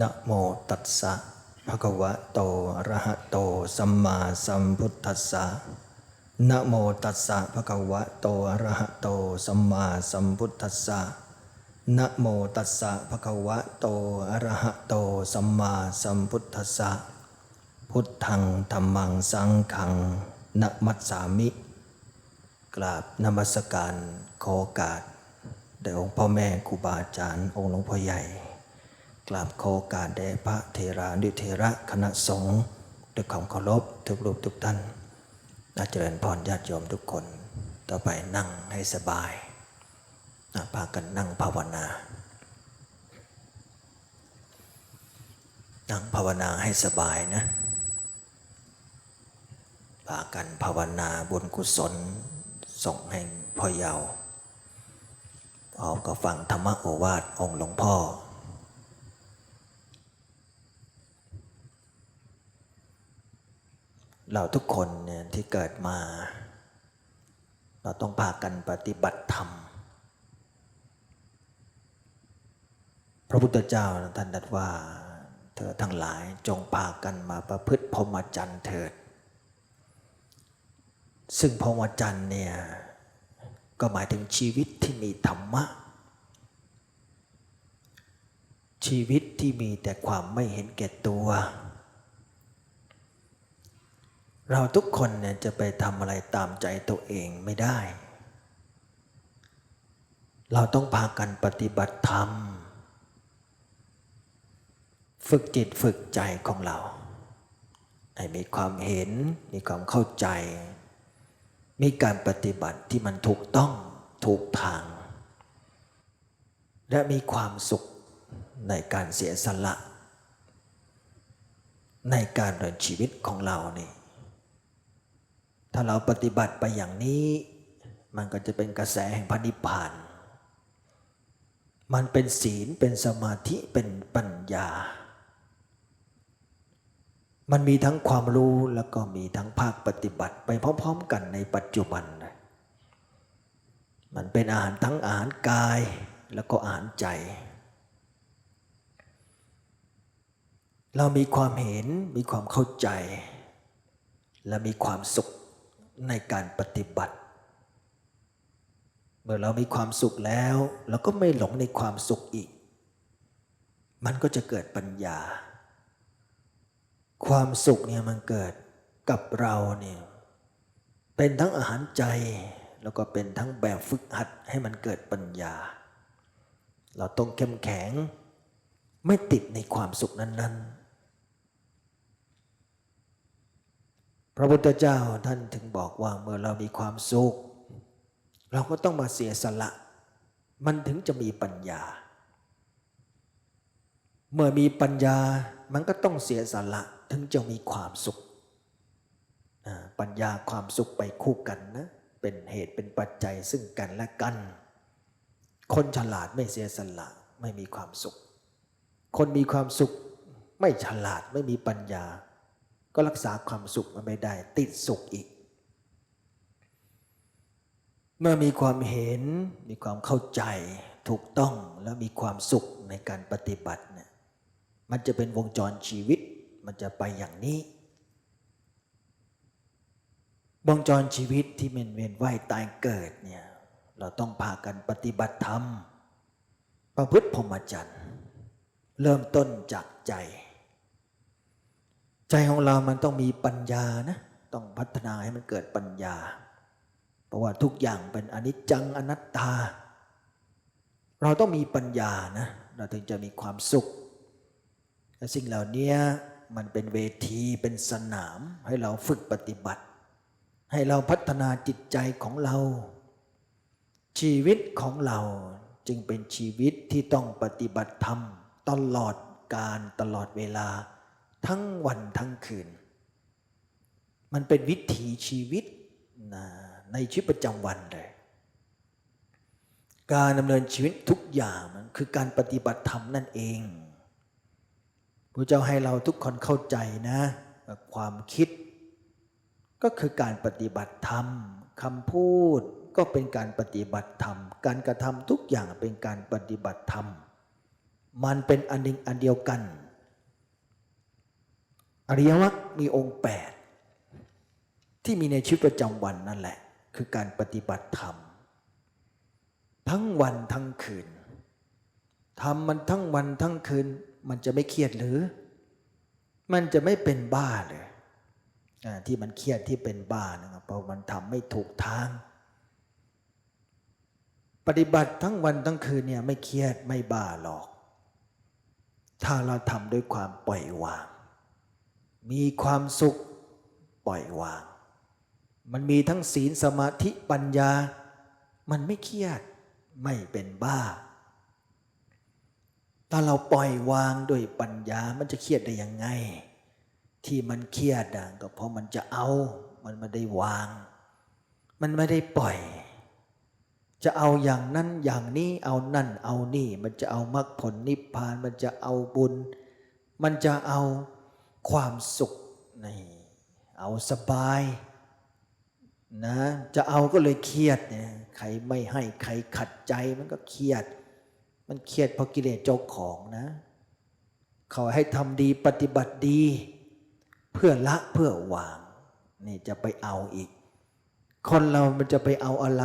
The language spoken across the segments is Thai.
นะโมตัสสะภะคะวะโตอะระหะโตสัมมาสัมพุทธัสสะนะโมตัสสะภะคะวะโตอะระหะโตสัมมาสัมพุทธัสสะนะโมตัสสะภะคะวะโตอะระหะโตสัมมาสัมพุทธัสสะพุทธังธัมมังสังฆังนะมัสสามิ กราบนมัสการขอโอกาสแด่องค์พ่อแม่ครูบาอาจารย์องค์หลวงพ่อใหญ่ กราบขอโอกาสแด่พระเทรานุเทระคณะสงฆ์ด้วยความเคารพทุกรูปทุกท่านอาเจริญพรญาติโยมทุกคน ต่อไปนั่งให้สบายพากันนั่งภาวนา นั่งภาวนาให้สบายนะพากันภาวนาบุญกุศลส่งให้พ่อเยาว์พร้อมกับฟังธรรมโอวาทองค์หลวงพ่อ เราทุกคนเนี่ยที่เกิดมา เราต้องพากันปฏิบัติธรรม พระพุทธเจ้าท่านตรัสว่า เธอทั้งหลายจงพากันมาประพฤติพรหมจรรย์เถิด ซึ่งพรหมจรรย์เนี่ยก็หมายถึงชีวิตที่มีธรรมะ ชีวิตที่มีแต่ความไม่เห็นแก่ตัว เราทุกคนเนี่ยจะไปทำอะไรตามใจตัวเองไม่ได้ เราต้องพากันปฏิบัติธรรม ฝึกจิตฝึกใจของเราให้มีความเห็น มีความเข้าใจ มีการปฏิบัติที่มันถูกต้องถูกทาง และมีความสุขในการเสียสละ ในการดำเนินชีวิตของเรานี่ ถ้าเราปฏิบัติไปอย่างนี้ มันก็จะเป็นกระแสแห่งพระนิพพาน มันเป็นศีลเป็นสมาธิเป็นปัญญา มันมีทั้งความรู้แล้วก็มีทั้งภาคปฏิบัติไปพร้อมๆกันในปัจจุบันเลยมันเป็นอาหารทั้งอาหารกายแล้วก็อาหารใจเรามีความเห็น มีความเข้าใจ และมีความสุข ในการปฏิบัติ เมื่อเรามีความสุขแล้ว เราก็ไม่หลงในความสุขอีก มันก็จะเกิดปัญญา ความสุขเนี่ยมันเกิดกับเราเนี่ยเป็นทั้งอาหารใจ แล้วก็เป็นทั้งแบบฝึกหัดให้มันเกิดปัญญา เราต้องเข้มแข็ง ไม่ติดในความสุขนั้น ๆ พระพุทธเจ้าท่านถึงบอกว่าเมื่อเรามีความสุข เราก็ต้องมาเสียสละ มันถึงจะมีปัญญา เมื่อมีปัญญามันก็ต้องเสียสละถึงจะมีความสุข ปัญญาความสุขไปคู่กันนะเป็นเหตุเป็นปัจจัยซึ่งกันและกัน คนฉลาดไม่เสียสละไม่มีความสุข คนมีความสุขไม่ฉลาดไม่มีปัญญา ก็รักษาความสุขมันไม่ได้ ติดสุขอีก เมื่อมีความเห็นมีความเข้าใจถูกต้องแล้วมีความสุขในการปฏิบัติเนี่ยมันจะเป็นวงจรชีวิต มันจะไปอย่างนี้ วงจรชีวิตที่มันเวียนว่ายตายเกิดเนี่ยเราต้องพากันปฏิบัติธรรมประพฤติพรหมจรรย์ เริ่มต้นจากใจ ใจของเรามันต้องมีปัญญานะ ต้องพัฒนาให้มันเกิดปัญญา เพราะว่าทุกอย่างเป็นอนิจจังอนัตตา เราต้องมีปัญญานะ เราถึงจะมีความสุขและสิ่งเหล่านี้มันเป็นเวทีเป็นสนามให้เราฝึกปฏิบัติ ให้เราพัฒนาจิตใจของเรา ชีวิตของเราจึงเป็นชีวิตที่ต้องปฏิบัติธรรมตลอดการตลอดเวลา ทั้งวันทั้งคืน มันเป็นวิถีชีวิตนะในชีวิตประจำวันเลยการดำเนินชีวิตทุกอย่างมันคือการปฏิบัติธรรมนั่นเองพระเจ้าให้เราทุกคนเข้าใจนะความคิด ก็คือการปฏิบัติธรรมคำพูดก็เป็นการปฏิบัติธรรม การกระทำทุกอย่างเป็นการปฏิบัติธรรม มันเป็นอันหนึ่งอันเดียวกัน อริยมรรคมีองค์แปดที่มีในชีวิตประจำวันนั่นแหละ คือการปฏิบัติธรรม ทั้งวันทั้งคืนทำมันทั้งวันทั้งคืน มันจะไม่เครียดหรือ มันจะไม่เป็นบ้าเลยที่มันเครียดที่เป็นบ้านะครับเพราะมันทำไม่ถูกทาง ปฏิบัติทั้งวันทั้งคืนเนี่ยไม่เครียดไม่บ้าหรอก ถ้าเราทำด้วยความปล่อยวาง มีความสุขปล่อยวาง มันมีทั้งศีลสมาธิปัญญา มันไม่เครียดไม่เป็นบ้า ถ้าเราปล่อยวางด้วยปัญญามันจะเครียดได้ยังไง ที่มันเครียดอะก็เพราะมันจะเอา มันไม่ได้วาง มันไม่ได้ปล่อย จะเอาอย่างนั้นอย่างนี้เอานั่นเอานี่ มันจะเอามรรคผลนิพพาน มันจะเอาบุญ มันจะเอา ความสุขนี่เอาสบายนะจะเอาก็เลยเครียดเนี่ยใครไม่ให้ใครขัดใจมันก็เครียด มันเครียดเพราะกิเลสเจ้าของนะเขาให้ทำดีปฏิบัติดี เพื่อละเพื่อวางนี่จะไปเอาอีก คนเรามันจะไปเอาอะไร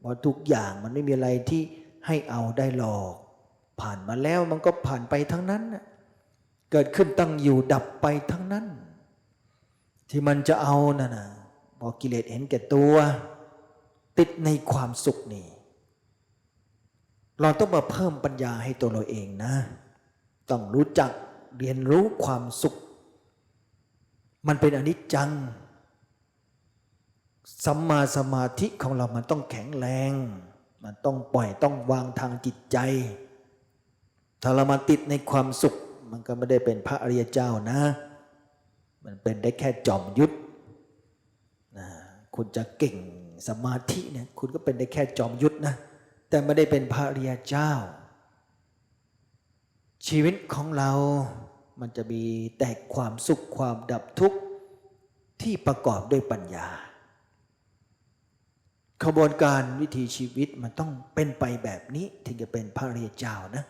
เพราะทุกอย่างมันไม่มีอะไรที่ให้เอาได้หรอก ผ่านมาแล้วมันก็ผ่านไปทั้งนั้นนะ เกิดขึ้นตั้งอยู่ดับไปทั้งนั้น ที่มันจะเอาน่ะนะพอกิเลสเห็นแก่ตัว ติดในความสุขนี่ เราต้องมาเพิ่มปัญญาให้ตัวเราเองนะ ต้องรู้จักเรียนรู้ความสุข มันเป็นอนิจจังสัมมาสมาธิของเรามันต้องแข็งแรง มันต้องปล่อยต้องวางทางจิตใจ ถ้าเรามาติดในความสุข มันก็ไม่ได้เป็นพระอริยเจ้านะ มันเป็นได้แค่จอมยุทธนะคุณจะเก่งสมาธิเนี่ยคุณก็เป็นได้แค่จอมยุทธนะแต่ไม่ได้เป็นพระอริยเจ้า ชีวิตของเรามันจะมีแต่ความสุขความดับทุกข์ที่ประกอบด้วยปัญญาขบวนการวิถีชีวิตมันต้องเป็นไปแบบนี้ถึงจะเป็นพระอริยเจ้านะ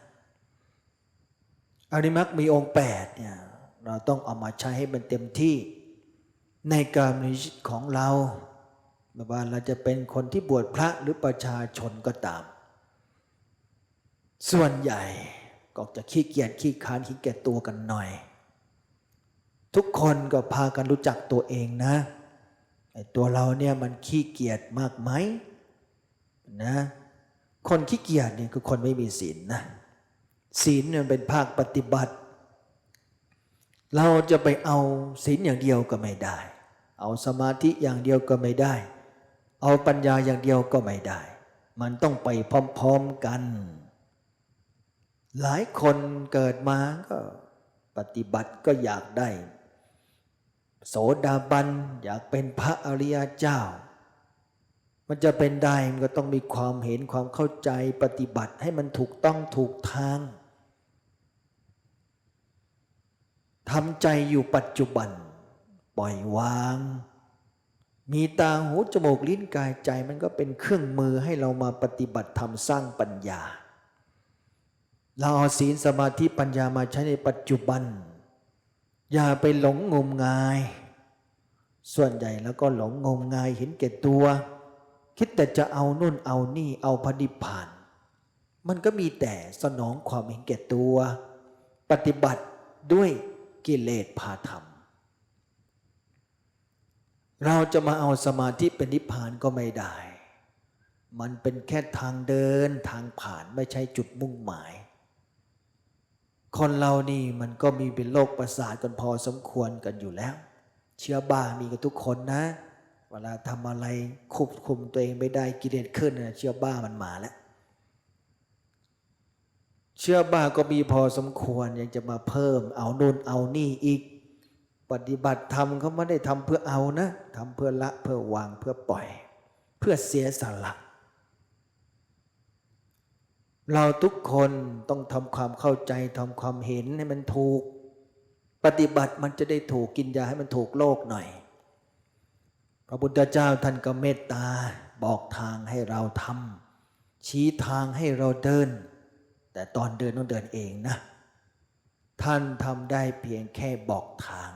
อริมักมีองค์แปดเนี่ยเราต้องเอามาใช้ให้มันเต็มที่ในการมีชีวิตของเราไม่ว่าเราจะเป็นคนที่บวชพระหรือประชาชนก็ตาม ส่วนใหญ่ก็จะขี้เกียจขี้ค้านขี้เกียจตัวกันหน่อย ทุกคนก็พากันรู้จักตัวเองนะไอตัวเราเนี่ยมันขี้เกียจมากไหมนะ คนขี้เกียจเนี่ยคือคนไม่มีศีลนะ ศีลเนี่ยเป็นภาคปฏิบัติ เราจะไปเอาศีลอย่างเดียวก็ไม่ได้ เอาสมาธิอย่างเดียวก็ไม่ได้ เอาปัญญาอย่างเดียวก็ไม่ได้ มันต้องไปพร้อมๆกัน หลายคนเกิดมาก็ปฏิบัติก็อยากได้ โสดาบันอยากเป็นพระอริยเจ้า มันจะเป็นได้มันก็ต้องมีความเห็นความเข้าใจปฏิบัติให้มันถูกต้องถูกทาง ทำใจอยู่ปัจจุบัน ปล่อยวาง มีตาหูจมูกลิ้นกายใจมันก็เป็นเครื่องมือให้เรามาปฏิบัติธรรมสร้างปัญญา เราเอาศีลสมาธิปัญญามาใช้ในปัจจุบัน อย่าไปหลงงมงาย ส่วนใหญ่แล้วก็หลงงมงายเห็นแก่ตัว คิดแต่จะเอานู่นเอานี่เอาพระนิพพาน มันก็มีแต่สนองความเห็นแก่ตัว ปฏิบัติด้วย กิเลสพาธรรม เราจะมาเอาสมาธิเป็นนิพพานก็ไม่ได้ มันเป็นแค่ทางเดินทางผ่านไม่ใช่จุดมุ่งหมาย คนเรานี่มันก็มีเป็นโรคประสาทกันพอสมควรกันอยู่แล้ว เชื้อบ้ามีกันทุกคนนะ เวลาทำอะไรควบคุมตัวเองไม่ได้กิเลสขึ้นนะเชื้อบ้ามันมาแล้ว เชื่อบ้าก็มีพอสมควรยังจะมาเพิ่ม เอาโน่นเอานี่อีก ปฏิบัติธรรมเขาไม่ได้ทำเพื่อเอานะทำเพื่อละเพื่อวางเพื่อปล่อย เพื่อเสียสละเราทุกคนต้องทำความเข้าใจทำความเห็นให้มันถูก ปฏิบัติมันจะได้ถูกกินยาให้มันถูกโลกหน่อย พระพุทธเจ้าท่านก็เมตตาบอกทางให้เราทำชี้ทางให้เราเดิน แต่ตอนเดินต้องเดินเองนะ ท่านทำได้เพียงแค่บอกทาง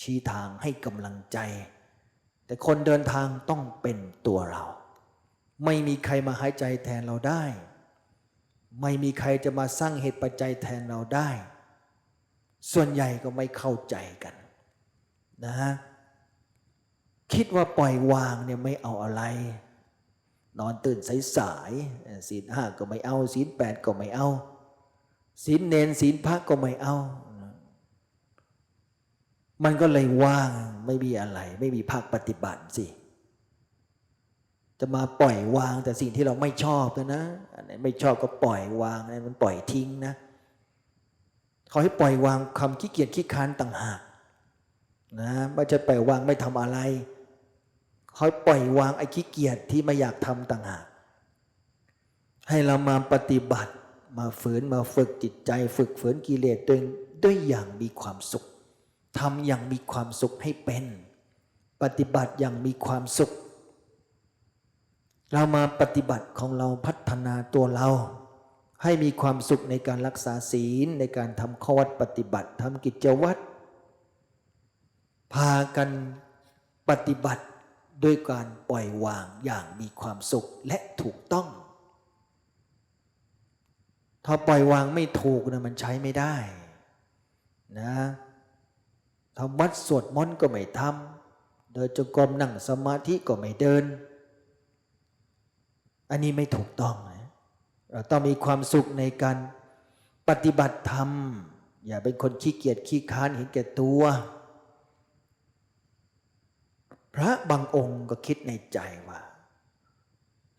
ชี้ทางให้กำลังใจ แต่คนเดินทางต้องเป็นตัวเรา ไม่มีใครมาหายใจแทนเราได้ ไม่มีใครจะมาสร้างเหตุปัจจัยแทนเราได้ ส่วนใหญ่ก็ไม่เข้าใจกันนะ คิดว่าปล่อยวางเนี่ยไม่เอาอะไร นอนตื่นสายๆศีลห้าก็ไม่เอาศีลแปดก็ไม่เอาศีลเนนศีลพระก็ไม่เอา มันก็เลยว่างไม่มีอะไร ไม่มีภาคปฏิบัติสิ จะมาปล่อยวางแต่สิ่งที่เราไม่ชอบนะนะอันไหนไม่ชอบก็ปล่อยวางอันนั้นมันปล่อยทิ้งนะเขาให้ปล่อยวางคำขี้เกียจขี้ค้านต่างหากนะไม่จะปล่อยวางไม่ทำอะไร เขาปล่อยวางไอ้ขี้เกียจที่ไม่อยากทำต่างหากให้เรามาปฏิบัติมาฝืนมาฝึกจิตใจ ฝึกฝืนกิเลสตัวเองด้วยอย่างมีความสุขทำอย่างมีความสุขให้เป็น ปฏิบัติอย่างมีความสุข เรามาปฏิบัติของเราพัฒนาตัวเรา ให้มีความสุขในการรักษาศีลในการทำข้อวัดปฏิบัติทำกิจวัตรพากันปฏิบัติ ด้วยการปล่อยวางอย่างมีความสุขและถูกต้อง ถ้าปล่อยวางไม่ถูกนะมันใช้ไม่ได้นะทำวัดสวดมนต์ก็ไม่ทำเดินจงกรมนั่งสมาธิก็ไม่เดิน อันนี้ไม่ถูกต้องนะเราต้องมีความสุขในการปฏิบัติธรรม อย่าเป็นคนขี้เกียจขี้ค้านเห็นแก่ตัว พระบางองค์ก็คิดในใจว่า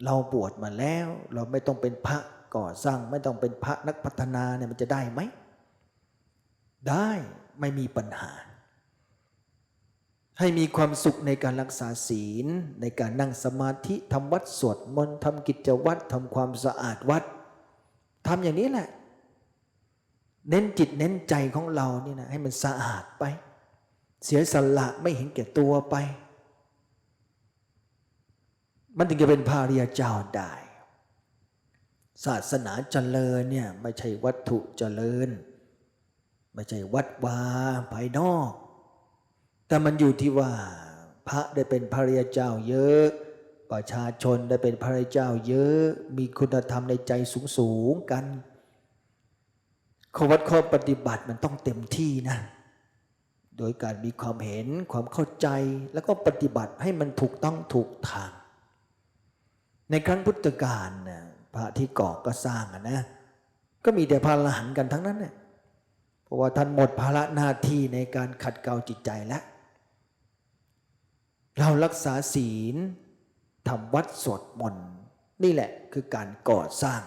เราบวชมาแล้วเราไม่ต้องเป็นพระก่อสร้างไม่ต้องเป็นพระนักพัฒนาเนี่ยมันจะได้ไหม ได้ไม่มีปัญหา ให้มีความสุขในการรักษาศีล ในการนั่งสมาธิทำวัดสวดมนต์ทำกิจวัตรทำความสะอาดวัดทำอย่างนี้แหละ เน้นจิตเน้นใจของเรานี่นะให้มันสะอาดไป เสียสละไม่เห็นแก่ตัวไป มันถึงจะเป็นพาริยเจ้าได้ ศาสนาเจริญเนี่ยไม่ใช่วัตถุเจริญ ไม่ใช่วัดวาภายนอก แต่มันอยู่ที่ว่า พระได้เป็นพระริยเจ้าเยอะประชาชนได้เป็นพระเจ้าเยอะมีคุณธรรมในใจสูงสูงกันข้อวัดข้อปฏิบัติมันต้องเต็มที่นะ โดยการมีความเห็นความเข้าใจแล้วก็ปฏิบัติให้มันถูกต้องถูกทาง ในครั้งพุทธกาลนะพระที่ก่อก็สร้างอะนะ ก็มีแต่พระอรหันต์กันทั้งนั้นเนี่ยเพราะว่าท่านหมดภาระหน้าที่ในการขัดเกลาจิตใจแล้ว เรารักษาศีลทำวัดสวดมนต์นี่แหละคือการก่อสร้าง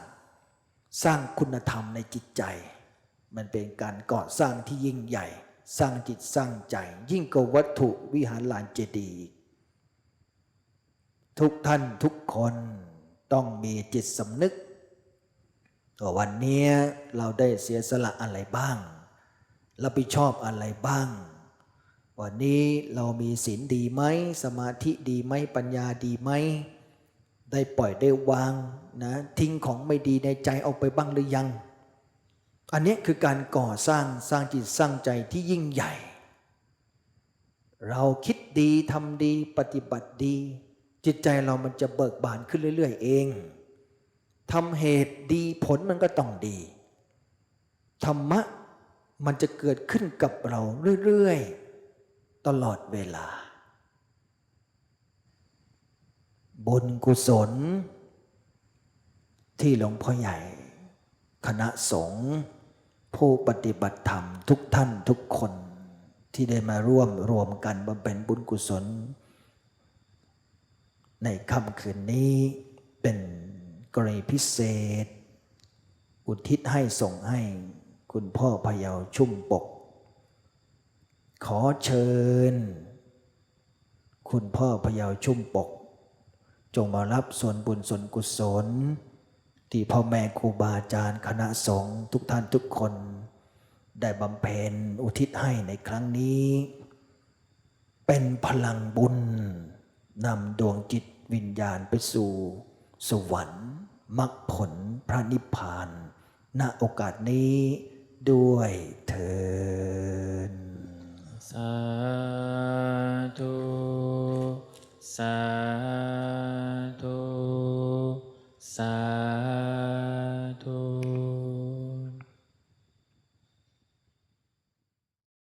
สร้างคุณธรรมในจิตใจ มันเป็นการก่อสร้างที่ยิ่งใหญ่ สร้างจิตสร้างใจ ยิ่งกว่าวัตถุวิหารลานเจดีย์ ทุกท่านทุกคนต้องมีจิตสำนึกว่าวันนี้เราได้เสียสละอะไรบ้างรับผิดชอบอะไรบ้าง วันนี้เรามีศีลดีไหมสมาธิดีไหมปัญญาดีไหมได้ปล่อยได้วางนะทิ้งของไม่ดีในใจออกไปบ้างหรือยัง อันนี้คือการก่อสร้างสร้างจิตสร้างใจที่ยิ่งใหญ่ เราคิดดีทำดีปฏิบัติดี จิตใจเรามันจะเบิกบานขึ้นเรื่อย ๆ เองทำเหตุดีผลมันก็ต้องดี ธรรมะมันจะเกิดขึ้นกับเราเรื่อย ๆ ตลอดเวลาบุญกุศล ที่หลวงพ่อใหญ่ คณะสงฆ์ผู้ปฏิบัติธรรมทุกท่านทุกคนที่ได้มาร่วมรวมกันบำเพ็ญบุญกุศล ในค่ำคืนนี้เป็นกรณีพิเศษ อุทิศให้ส่งให้คุณพ่อพยาวชุ่มปก ขอเชิญ คุณพ่อพยาวชุ่มปก จงมารับส่วนบุญส่วนกุศล ที่พ่อแม่ครูบาอาจารย์คณะสงฆ์ทุกท่านทุกคน ได้บำเพ็ญอุทิศให้ในครั้งนี้ เป็นพลังบุญ นำดวงจิตวิญญาณไปสู่ สวรรค์มรรคผลพระนิพพาน ณโอกาสนี้ด้วยเถินสาธุสาธุสาธ